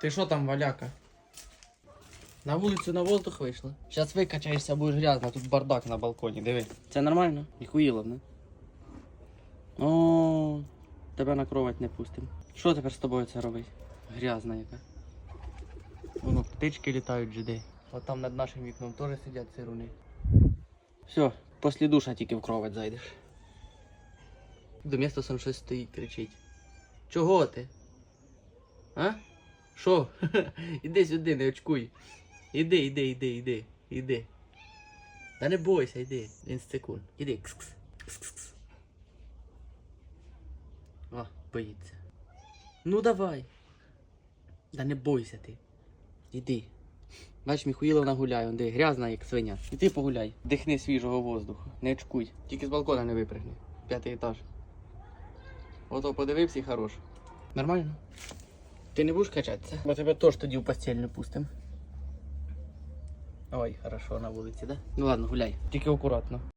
Ти що там, валяка? На вулицю на воздух вийшла. Зараз викачаєшся, будеш грязна, тут бардак на балконі, диви. Це нормально? Ніхуїло, не? О, тебе на кровать не пустим. Що тепер з тобою це робить? Грязна яка. Воно птички літають жиди. От там над нашим вікном теж сидять цируни. Все, після душа тільки в кровать зайдеш. До міста сам щось стоїть, кричить. Чого ти? А? Що? іди сюди, не очкуй. Іди, іди, іди, іди, іди. Та не бойся, іди. Він секунд. Іди. Кс-кс. Кс-кс. О, боїться. Ну давай. Та не бойся ти. Іди. Бач, Міхуїловна гуляє, он де грязна, як свиня. І ти погуляй, дихни свіжого воздуху, не очкуй. Тільки з балкона не випригни. П'ятий етаж. Ото подивився і хорош. Нормально? Ти не будеш качатися? Бо тебе теж тоді в постель не пустим. Ой, хорошо на вулиці, да? Ну ладно, гуляй. Тільки акуратно.